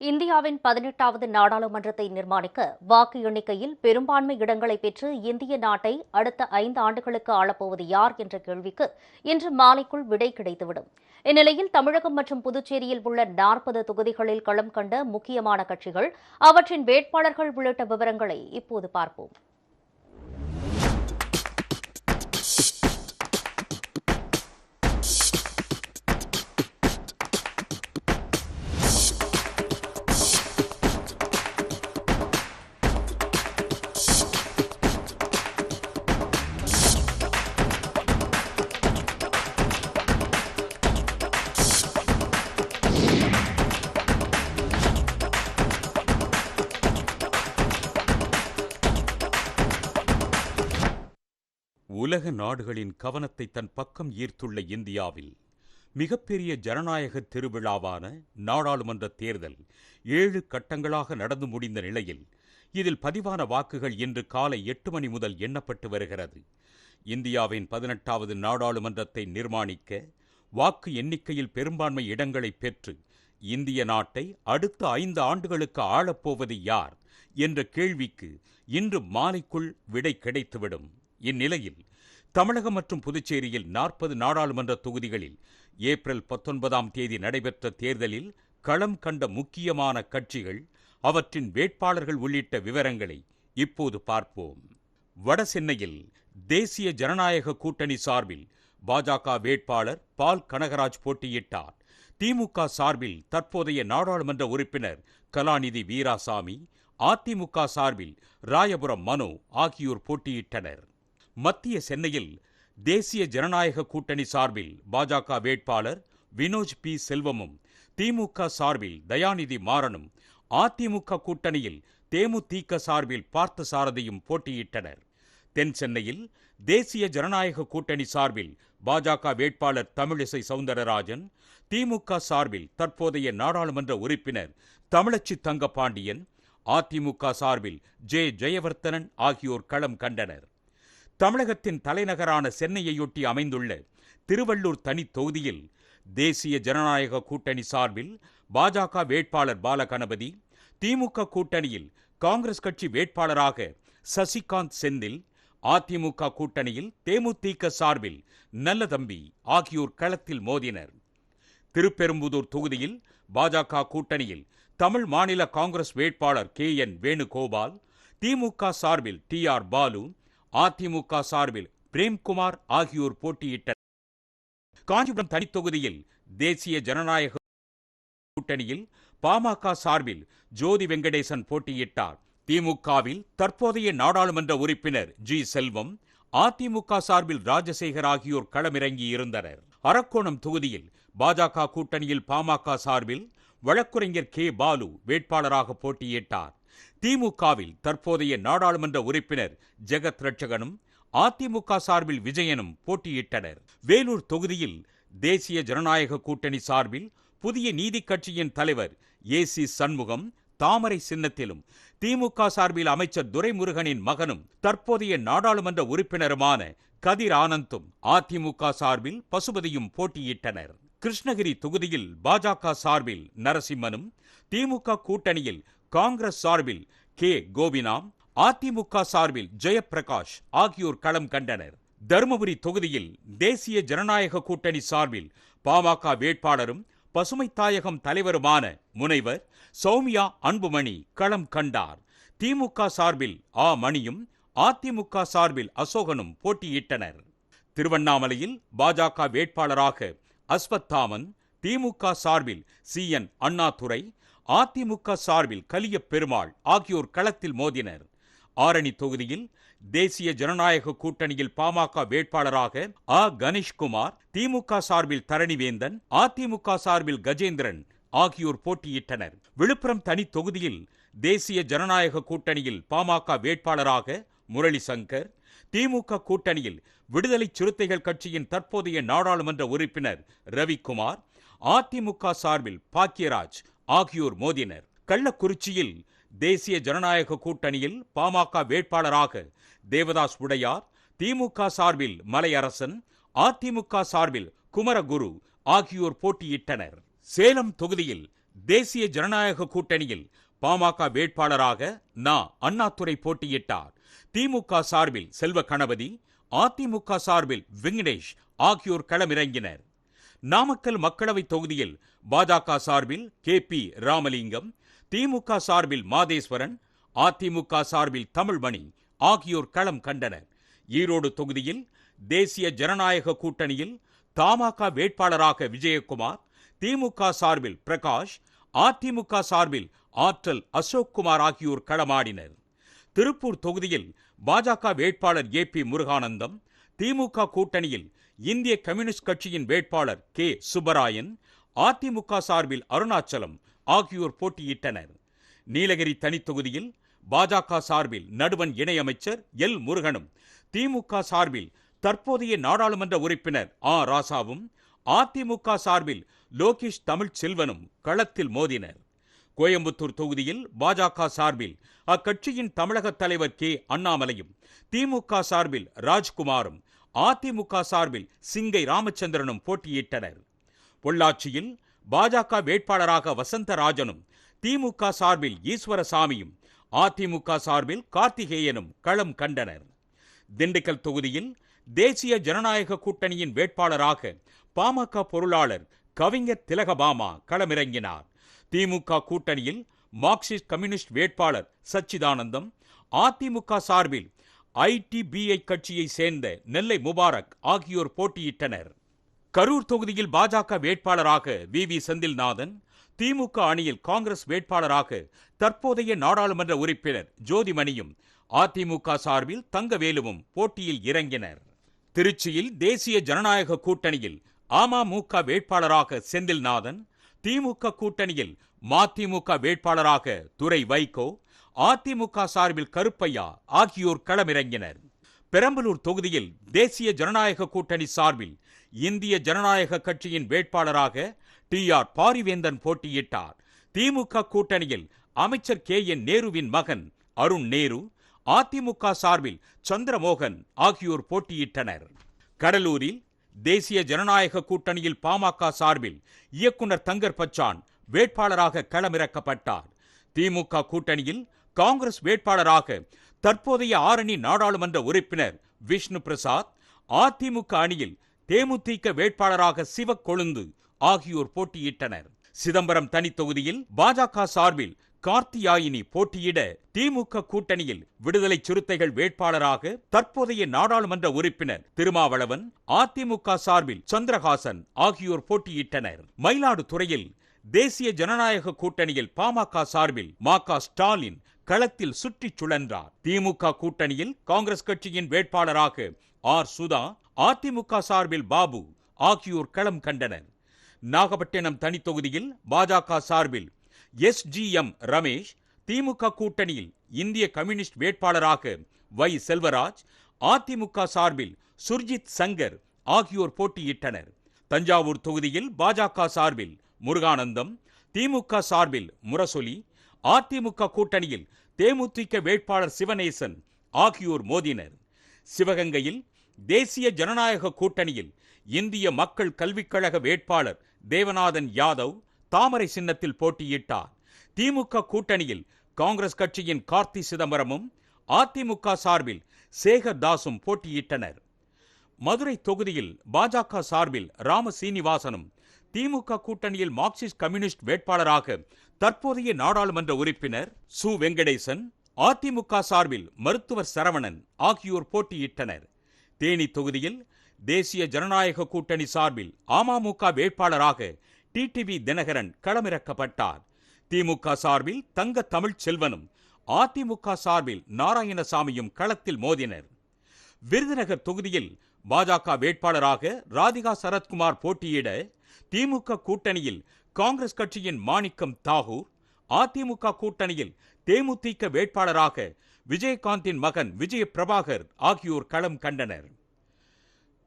இந்தியாவின் பதினெட்டாவது நாடாளுமன்றத்தை நிர்மாணிக்க வாக்கு எண்ணிக்கையில் பெரும்பான்மை இடங்களை பெற்று இந்திய நாட்டை அடுத்த ஐந்து ஆண்டுகளுக்கு ஆளப்போவது யார் என்ற கேள்விக்கு இன்று மாலைக்குள் விடை கிடைத்துவிடும். இந்நிலையில் தமிழகம் மற்றும் புதுச்சேரியில் உள்ள நாற்பது தொகுதிகளில் களம் கண்ட முக்கியமான கட்சிகள் அவற்றின் வேட்பாளர்கள் உள்ளிட்ட விவரங்களை இப்போது பார்ப்போம். உலக நாடுகளின் கவனத்தை தன் பக்கம் ஈர்த்துள்ள இந்தியாவில் மிகப்பெரிய ஜனநாயக திருவிழாவான நாடாளுமன்ற தேர்தல் ஏழு கட்டங்களாக நடந்து முடிந்த நிலையில் இதில் பதிவான வாக்குகள் இன்று காலை எட்டு மணி முதல் எண்ணப்பட்டு வருகிறது. இந்தியாவின் பதினெட்டாவது நாடாளுமன்றத்தை நிர்மாணிக்க வாக்கு எண்ணிக்கையில் பெரும்பான்மை இடங்களை பெற்று இந்திய நாட்டை அடுத்த ஐந்து ஆண்டுகளுக்கு ஆளப்போவது யார்? என்ற கேள்விக்கு இன்று மாலைக்குள் விடை கிடைத்துவிடும். இந்நிலையில் தமிழகம் மற்றும் புதுச்சேரியில் நாற்பது நாடாளுமன்ற தொகுதிகளில் ஏப்ரல் பத்தொன்பதாம் தேதி நடைபெற்ற தேர்தலில் களம் கண்ட முக்கியமான கட்சிகள் அவற்றின் வேட்பாளர்கள் உள்ளிட்ட விவரங்களை இப்போது பார்ப்போம். வடசென்னையில் தேசிய ஜனநாயக கூட்டணி சார்பில் பாஜக வேட்பாளர் பால் கனகராஜ் போட்டியிட்டார். திமுக சார்பில் தற்போதைய நாடாளுமன்ற உறுப்பினர் கலாநிதி வீராசாமி அதிமுக சார்பில் ராயபுரம் மனோ ஆகியோர் போட்டியிட்டனர். மத்திய சென்னையில் தேசிய ஜனநாயக கூட்டணி சார்பில் பாஜக வேட்பாளர் வினோஜ் பி. செல்வமும் திமுக சார்பில் தயாநிதி மாறனும் அதிமுக கூட்டணியில் தேமுதிக சார்பில் பார்த்தசாரதியும் போட்டியிட்டனர். தென் சென்னையில் தேசிய ஜனநாயக கூட்டணி சார்பில் பாஜக வேட்பாளர் தமிழிசை சவுந்தரராஜன் திமுக சார்பில் தற்போதைய நாடாளுமன்ற உறுப்பினர் தமிழச்சி தங்கபாண்டியன் அதிமுக சார்பில் ஜே. ஜெயவர்த்தனன் ஆகியோர் களம் கண்டனர். தமிழகத்தின் தலைநகரான சென்னையையொட்டி அமைந்துள்ள திருவள்ளூர் தனி தொகுதியில் தேசிய ஜனநாயக கூட்டணி சார்பில் பாஜக வேட்பாளர் பாலகணபதி திமுக கூட்டணியில் காங்கிரஸ் கட்சி வேட்பாளராக சசிகாந்த் செந்தில் அதிமுக கூட்டணியில் தேமுதிக சார்பில் நல்லதம்பி ஆகியோர் களத்தில் மோதினர். திருப்பெரும்புதூர் தொகுதியில் பாஜக கூட்டணியில் தமிழ் மாநில காங்கிரஸ் வேட்பாளர் கே என் வேணுகோபால் திமுக சார்பில் டி ஆர் பாலு அதிமுக சார்பில் பிரேம்குமார் ஆகியோர் போட்டியிட்டனர். காஞ்சிபுரம் தனித்தொகுதியில் தேசிய ஜனநாயக கூட்டணியில் பாமக சார்பில் ஜோதி வெங்கடேசன் போட்டியிட்டார். திமுகவில் தற்போதைய நாடாளுமன்ற உறுப்பினர் ஜி செல்வம் அதிமுக சார்பில் ராஜசேகர் ஆகியோர் களமிறங்கி இருந்தனர் அரக்கோணம் தொகுதியில் பாஜக கூட்டணியில் பாமக சார்பில் வழக்குரைஞர் கே. பாலு வேட்பாளராக போட்டியிட்டார். திமுகவில் தற்போதைய நாடாளுமன்ற உறுப்பினர் ஜெகத் ரட்சகனும் அதிமுக சார்பில் விஜயனும் போட்டியிட்டனர். வேலூர் தொகுதியில் தேசிய ஜனநாயக கூட்டணி சார்பில் புதிய நீதி கட்சியின் தலைவர் ஏ சி சண்முகம் தாமரை சின்னத்திலும் திமுக சார்பில் அமைச்சர் துரைமுருகனின் மகனும் தற்போதைய நாடாளுமன்ற உறுப்பினருமான கதிர் ஆனந்தும் அதிமுக சார்பில் பசுபதியும் போட்டியிட்டனர். கிருஷ்ணகிரி தொகுதியில் பாஜக சார்பில் நரசிம்மனும் திமுக கூட்டணியில் காங்கிரஸ் சார்பில் கே. கோபிநாம் அதிமுக சார்பில் ஜெயபிரகாஷ் ஆகியோர் களம் கண்டனர். தருமபுரி தொகுதியில் தேசிய ஜனநாயக கூட்டணி சார்பில் பாமக வேட்பாளரும் பசுமை தாயகம் தலைவருமான முனைவர் சௌமியா அன்புமணி களம் கண்டார். திமுக சார்பில் ஆ. மணியும் அதிமுக சார்பில் அசோகனும் போட்டியிட்டனர். திருவண்ணாமலையில் பாஜக வேட்பாளராக அஸ்வத்தாமன் திமுக சார்பில் சி. என். அண்ணாதுரை அதிமுக சார்பில் கலிய பெருமாள் ஆகியோர் களத்தில் மோதினர். ஆரணி தொகுதியில் தேசிய ஜனநாயக கூட்டணியில் பாமக வேட்பாளராக ஆ கணேஷ்குமார் திமுக சார்பில் தரணிவேந்தன் அதிமுக சார்பில் கஜேந்திரன் ஆகியோர் போட்டியிட்டனர். விழுப்புரம் தனி தொகுதியில் தேசிய ஜனநாயக கூட்டணியில் பாமக வேட்பாளராக முரளி சங்கர் திமுக கூட்டணியில் விடுதலை சிறுத்தைகள் கட்சியின் தற்போதைய நாடாளுமன்ற உறுப்பினர் ரவிக்குமார் அதிமுக சார்பில் பாக்கியராஜ் ஆகியோர் மோதினர். கள்ளக்குறிச்சியில் தேசிய ஜனநாயக கூட்டணியில் பாமக வேட்பாளராக தேவதாஸ் உடையார் திமுக சார்பில் மலையரசன் அதிமுக சார்பில் குமரகுரு ஆகியோர் போட்டியிட்டனர். சேலம் தொகுதியில் தேசிய ஜனநாயக கூட்டணியில் பாமக வேட்பாளராக நா. அண்ணாதுரை போட்டியிட்டார். திமுக சார்பில் செல்வ கணபதி அதிமுக சார்பில் வெங்கடேஷ் ஆகியோர் களமிறங்கினர். நாமக்கல் மக்களவைத் தொகுதியில் பாஜக சார்பில் கே பி ராமலிங்கம் திமுக சார்பில் மாதேஸ்வரன் அதிமுக சார்பில் தமிழ்மணி ஆகியோர் களம் கண்டனர். ஈரோடு தொகுதியில் தேசிய ஜனநாயக கூட்டணியில் தமாக வேட்பாளராக விஜயகுமார் திமுக சார்பில் பிரகாஷ் அதிமுக சார்பில் ஆற்றல் அசோக் குமார் ஆகியோர் களமாடினர். திருப்பூர் தொகுதியில் பாஜக வேட்பாளர் ஏ பி முருகானந்தம் திமுக கூட்டணியில் இந்திய கம்யூனிஸ்ட் கட்சியின் வேட்பாளர் கே சுப்பராயன் அதிமுக சார்பில் அருணாச்சலம் ஆகியோர் போட்டியிட்டனர். நீலகிரி தனித்தொகுதியில் பாஜக சார்பில் நடுவன் இணையமைச்சர் எல் முருகனும் திமுக சார்பில் தற்போதைய நாடாளுமன்ற உறுப்பினர் ஆ ராசாவும் அதிமுக சார்பில் லோகேஷ் தமிழ்ச்செல்வனும் களத்தில் மோதினர். கோயம்புத்தூர் தொகுதியில் பாஜக சார்பில் அக்கட்சியின் தமிழக தலைவர் கே அண்ணாமலையும் திமுக சார்பில் ராஜ்குமாரும் அதிமுக சார்பில் சிங்கை ராமச்சந்திரனும் போட்டியிட்டனர். பொள்ளாச்சியில் பாஜக வேட்பாளராக வசந்தராஜனும் திமுக சார்பில் ஈஸ்வரசாமியும் அதிமுக சார்பில் கார்த்திகேயனும் களம் கண்டனர். திண்டுக்கல் தொகுதியில் தேசிய ஜனநாயக கூட்டணியின் வேட்பாளராக பாமக பொருளாளர் கவிஞர் திலகபாமா களமிறங்கினார். திமுக கூட்டணியில் மார்க்சிஸ்ட் கம்யூனிஸ்ட் வேட்பாளர் சச்சிதானந்தம் அதிமுக சார்பில் ஐடிபிஐ கட்சியை சேர்ந்த நெல்லை முபாரக் ஆகியோர் போட்டியிட்டனர். கரூர் தொகுதியில் பாஜக வேட்பாளராக வி. வி. செந்தில்நாதன் திமுக அணியில் காங்கிரஸ் வேட்பாளராக தற்போதைய நாடாளுமன்ற உறுப்பினர் ஜோதிமணியும் அதிமுக சார்பில் தங்கவேலுவும் போட்டியில் இறங்கினர். திருச்சியில் தேசிய ஜனநாயக கூட்டணியில் அமமுக வேட்பாளராக செந்தில்நாதன் திமுக கூட்டணியில் மதிமுக வேட்பாளராக துரை வைகோ அதிமுக சார்பில் கருப்பையா ஆகியோர் களமிறங்கினர். பெரம்பலூர் தொகுதியில் தேசிய ஜனநாயக கூட்டணி சார்பில் இந்திய ஜனநாயக கட்சியின் வேட்பாளராக டி ஆர் பாரிவேந்தன் போட்டியிட்டார். திமுக கூட்டணியில் அமைச்சர் கே என் நேருவின் மகன் அருண் நேரு அதிமுக சார்பில் சந்திரமோகன் ஆகியோர் போட்டியிட்டனர். கடலூரில் தேசிய ஜனநாயக கூட்டணியில் பாமக சார்பில் இயக்குனர் தங்கர் பச்சான் வேட்பாளராக களமிறக்கப்பட்டார். திமுக கூட்டணியில் காங்கிரஸ் வேட்பாளராக தற்போதைய ஆரணி நாடாளுமன்ற உறுப்பினர் விஷ்ணு பிரசாத் அதிமுக அணியில் தேமுதிக வேட்பாளராக சிவக்கொழுந்து ஆகியோர் போட்டியிட்டனர். சிதம்பரம் தனி தொகுதியில் பாஜக சார்பில் கார்த்தியாயினி போட்டியிட திமுக கூட்டணியில் விடுதலை சிறுத்தைகள் வேட்பாளராக தற்போதைய நாடாளுமன்ற உறுப்பினர் திருமாவளவன் அதிமுக சார்பில் சந்திரஹாசன் ஆகியோர் போட்டியிட்டனர். மயிலாடுதுறையில் தேசிய ஜனநாயக கூட்டணியில் பாமக சார்பில் மா க ஸ்டாலின் களத்தில் சுற்றிச் சுழன்றார். திமுக கூட்டணியில் காங்கிரஸ் கட்சியின் வேட்பாளராக ஆர். சுதா அதிமுக சார்பில் பாபு ஆகியோர் களம் கண்டனர். நாகப்பட்டினம் தனி தொகுதியில் பாஜக சார்பில் S. G. M. Ramesh DMK கூட்டணியில் இந்திய கம்யூனிஸ்ட் வேட்பாளராக வை. செல்வராஜ் அதிமுக சார்பில் சுர்ஜித் சங்கர் ஆகியோர் போட்டியிட்டனர். தஞ்சாவூர் தொகுதியில் பாஜக சார்பில் முருகானந்தம் திமுக சார்பில் முரசொலி அதிமுக கூட்டணியில் தேமுதிக வேட்பாளர் சிவநேசன் ஆகியோர் மோதினர். சிவகங்கையில் தேசிய ஜனநாயக கூட்டணியில் இந்திய மக்கள் கல்விக் கழக வேட்பாளர் தேவநாதன் யாதவ் தாமரை சின்னத்தில் போட்டியிட்டார். திமுக கூட்டணியில் காங்கிரஸ் கட்சியின் கார்த்தி சிதம்பரமும் அதிமுக சார்பில் சேகர் தாஸும் போட்டியிட்டனர். மதுரை தொகுதியில் பாஜக சார்பில் ராம சீனிவாசனும் திமுக கூட்டணியில் மார்க்சிஸ்ட் கம்யூனிஸ்ட் வேட்பாளராக தற்போதைய நாடாளுமன்ற உறுப்பினர் சு. வெங்கடேசன் அதிமுக சார்பில் மருத்துவர் சரவணன் ஆகியோர் போட்டியிட்டனர். தேனி தொகுதியில் தேசிய ஜனநாயக கூட்டணி சார்பில் அமமுக வேட்பாளராக டிடிவி தினகரன் களமிறக்கப்பட்டார். திமுக சார்பில் தங்க தமிழ்ச்செல்வனும் அதிமுக சார்பில் நாராயணசாமியும் களத்தில் மோதினர். விருதுநகர் தொகுதியில் பாஜக வேட்பாளராக ராதிகா சரத்குமார் போட்டியிட திமுக கூட்டணியில் காங்கிரஸ் கட்சியின் மாணிக்கம் தாகூர் அதிமுக கூட்டணியில் தேமுதிக வேட்பாளராக விஜயகாந்தின் மகன் விஜய பிரபாகர் ஆகியோர் களம் கண்டனர்.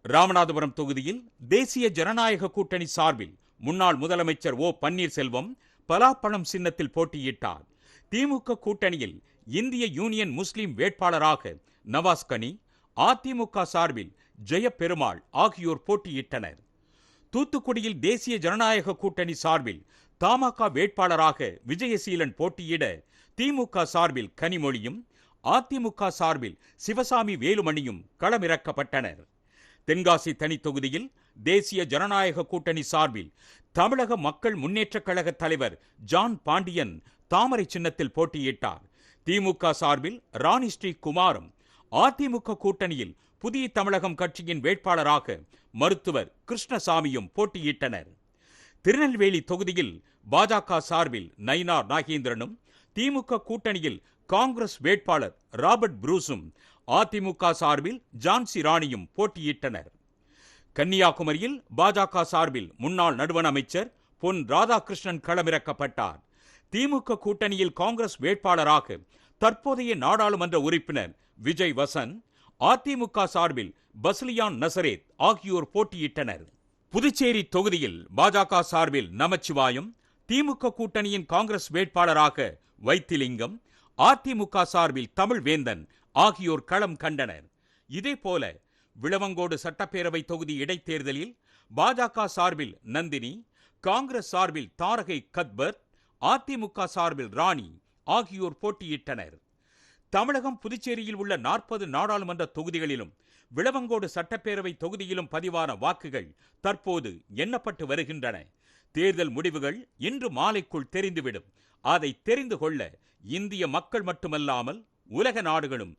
ராமநாதபுரம் தொகுதியில் தேசிய ஜனநாயக கூட்டணி சார்பில் முன்னாள் முதலமைச்சர் ஓ பன்னீர்செல்வம் பலாப்பழம் சின்னத்தில் போட்டியிட்டார். திமுக கூட்டணியில் இந்திய யூனியன் முஸ்லிம் வேட்பாளராக நவாஸ் கனி அதிமுக சார்பில் ஜெயபெருமாள் ஆகியோர் போட்டியிட்டனர். தூத்துக்குடியில் தேசிய ஜனநாயக கூட்டணி சார்பில் தமாக வேட்பாளராக விஜயசீலன் போட்டியிட திமுக சார்பில் கனிமொழியும் அதிமுக சார்பில் சிவசாமி வேலுமணியும் களமிறக்கப்பட்டனர். தென்காசி தனி தொகுதியில் தேசிய ஜனநாயக கூட்டணி சார்பில் தமிழக மக்கள் முன்னேற்றக் கழக தலைவர் ஜான் பாண்டியன் தாமரை சின்னத்தில் போட்டியிட்டார். திமுக சார்பில் ராணி ஸ்ரீ குமாரும் அதிமுக கூட்டணியில் புதிய தமிழகம் கட்சியின் வேட்பாளராக மருத்துவர் கிருஷ்ணசாமியும் போட்டியிட்டனர். திருநெல்வேலி தொகுதியில் பாஜக சார்பில் நயினார் நாகேந்திரனும் திமுக கூட்டணியில் காங்கிரஸ் வேட்பாளர் ராபர்ட் புரூஸும் அதிமுக சார்பில் ஜான்சி ராணியும் போட்டியிட்டனர். கன்னியாகுமரியில் பாஜக சார்பில் முன்னாள் நடுவண் அமைச்சர் பொன் ராதாகிருஷ்ணன் களமிறக்கப்பட்டார். திமுக கூட்டணியில் காங்கிரஸ் வேட்பாளராக தற்போதைய நாடாளுமன்ற உறுப்பினர் விஜய் வசன் அதிமுக சார்பில் பஸ்லியான் நசரேத் ஆகியோர் போட்டியிட்டனர். புதுச்சேரி தொகுதியில் பாஜக சார்பில் நமச்சிவாயம் திமுக கூட்டணியின் காங்கிரஸ் வேட்பாளராக வைத்திலிங்கம் அதிமுக சார்பில் தமிழ்வேந்தன் ஆகியோர் களம் கண்டனர். இதேபோல விளவங்கோடு சட்டப்பேரவை தொகுதி இடைத்தேர்தலில் பாஜக சார்பில் நந்தினி காங்கிரஸ் சார்பில் தாரகை கத்பர் அதிமுக சார்பில் ராணி ஆகியோர் போட்டியிட்டனர். தமிழகம் புதுச்சேரியில் உள்ள நாற்பது நாடாளுமன்ற தொகுதிகளிலும் விளவங்கோடு சட்டப்பேரவை தொகுதியிலும் பதிவான வாக்குகள் தற்போது எண்ணப்பட்டு வருகின்றன. தேர்தல் முடிவுகள் இன்று மாலைக்குள் தெரிந்துவிடும். அதை தெரிந்து கொள்ள இந்திய மக்கள் மட்டுமல்லாமல் உலக நாடுகளும்